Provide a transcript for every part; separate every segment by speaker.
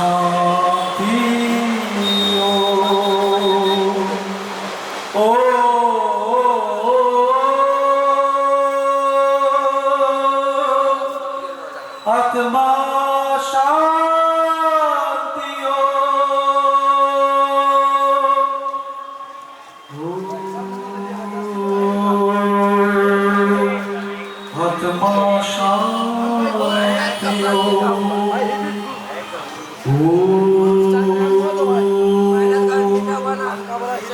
Speaker 1: শান্তি ও আত্মা শান্তি আত্মা শান্তি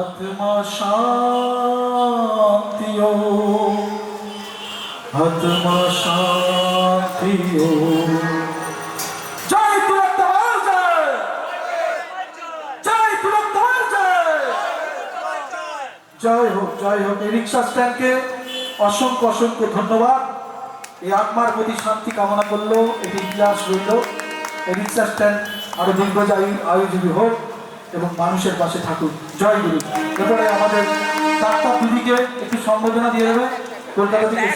Speaker 1: আত্মা শান্তিও। আত্মা শান্তিও। জয় তুরন্তবার জয়। জয় জয়। জয় হোক জয় হোক। এই রিক্সা স্ট্যান্ডকে অসংখ্য অসংখ্য ধন্যবাদ। এই আত্মার প্রতি শান্তি কামনা করল এটি ইতিহাস রইল এই রিক্সা স্ট্যান্ড আরও দীর্ঘজীবী আয়োজীবী হোক। এবং মানুষের পাশে থাকুক। জয় গুরু। এরপরে আমাদের ডাক্তার দিদিকে একটু সম্বোধনা দিয়ে দেবে। কলকাতা থেকে